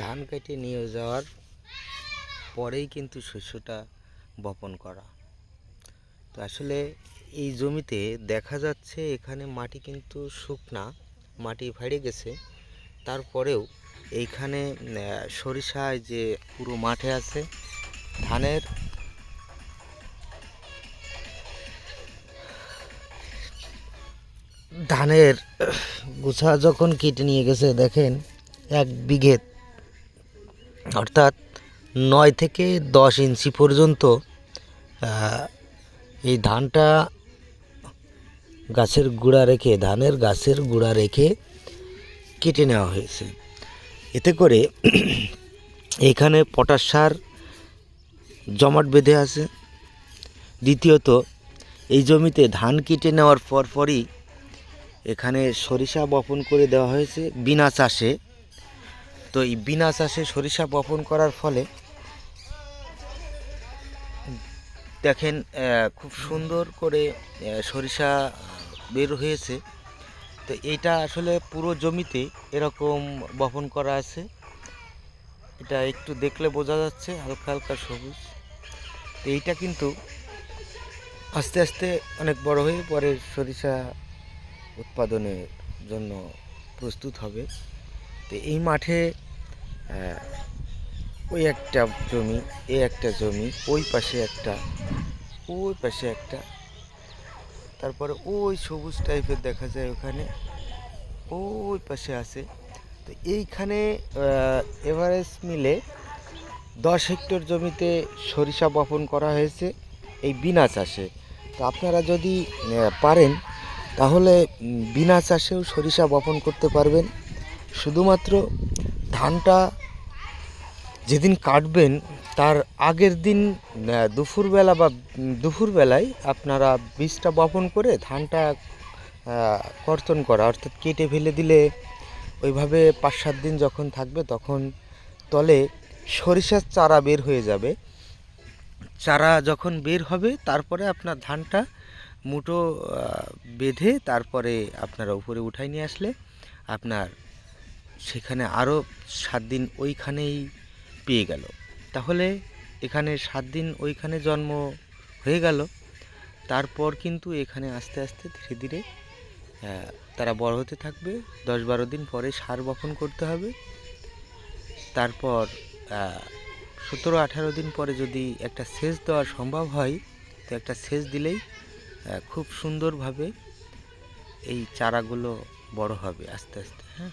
ধান কেটে নিয়ে যাওয়ার পরেই কিন্তু শস্যটা বপন করা। তো আসলে এই জমিতে দেখা যাচ্ছে এখানে মাটি কিন্তু শুকনা, মাটি ভাড়ে গেছে। তারপরেও এইখানে সরিষায় যে পুরো মাঠে আছে, ধানের ধানের গুছা যখন কেটে নিয়ে গেছে, দেখেন এক বিঘে। অর্থাৎ নয় থেকে দশ ইঞ্চি পর্যন্ত এই ধানটা গাছের গুঁড়া রেখে, ধানের গাছের গুঁড়া রেখে কেটে নেওয়া হয়েছে। এতে করে এখানে পটাশ সার জমাট বেঁধে আছে। দ্বিতীয়ত, এই জমিতে ধান কেটে নেওয়ার পর পরই এখানে সরিষা বপন করে দেওয়া হয়েছে বিনা চাষে। তো এই বিনা চাষে সরিষা বপন করার ফলে দেখেন খুব সুন্দর করে সরিষা বের হয়েছে। তো এটা আসলে পুরো জমিতে এরকম বপন করা আছে। এটা একটু দেখলে বোঝা যাচ্ছে, হালকা হালকা সবুজ। তো এইটা কিন্তু আস্তে আস্তে অনেক বড় হয়ে পরে সরিষা উৎপাদনের জন্য প্রস্তুত হবে। তো এই মাঠে ওই একটা জমি এই একটা জমি, ওই পাশে একটা, ওই পাশে একটা। তারপরে ওই সবুজ টাইপের দেখা যায় ওখানে, ওই পাশে আছে। তো এইখানে এভারেজ মিলে দশ হেক্টর জমিতে সরিষা বপন করা হয়েছে এই বিনা চাষে। তো আপনারা যদি পারেন, তাহলে বিনা চাষেও সরিষা বপন করতে পারবেন। শুধুমাত্র ধানটা যেদিন কাটবেন, তার আগের দিন দুপুরবেলা বা দুপুরবেলায় আপনারা বীজটা বপন করে ধানটা কর্তন করা, অর্থাৎ কেটে ফেলে দিলে ওইভাবে পাঁচ সাত দিন যখন থাকবে তখন তলে সরিষার চারা বের হয়ে যাবে। চারা যখন বের হবে, তারপরে আপনার ধানটা মুটো বেঁধে তারপরে আপনারা উপরে উঠাই নিয়ে আসলে আপনার সেখানে আরও সাত দিন ওইখানেই পেয়ে গেল। তাহলে এখানে সাত দিন ওইখানে জন্ম হয়ে গেল। তারপর কিন্তু এখানে আস্তে আস্তে ধীরে ধীরে তারা বড় হতে থাকবে। দশ বারো দিন পরে সার বপন করতে হবে। তারপর সতেরো আঠারো দিন পরে যদি একটা সেচ দেওয়া সম্ভব হয়, তো একটা সেচ দিলেই খুব সুন্দরভাবে এই চারাগুলো বড় হবে আস্তে আস্তে হ্যাঁ?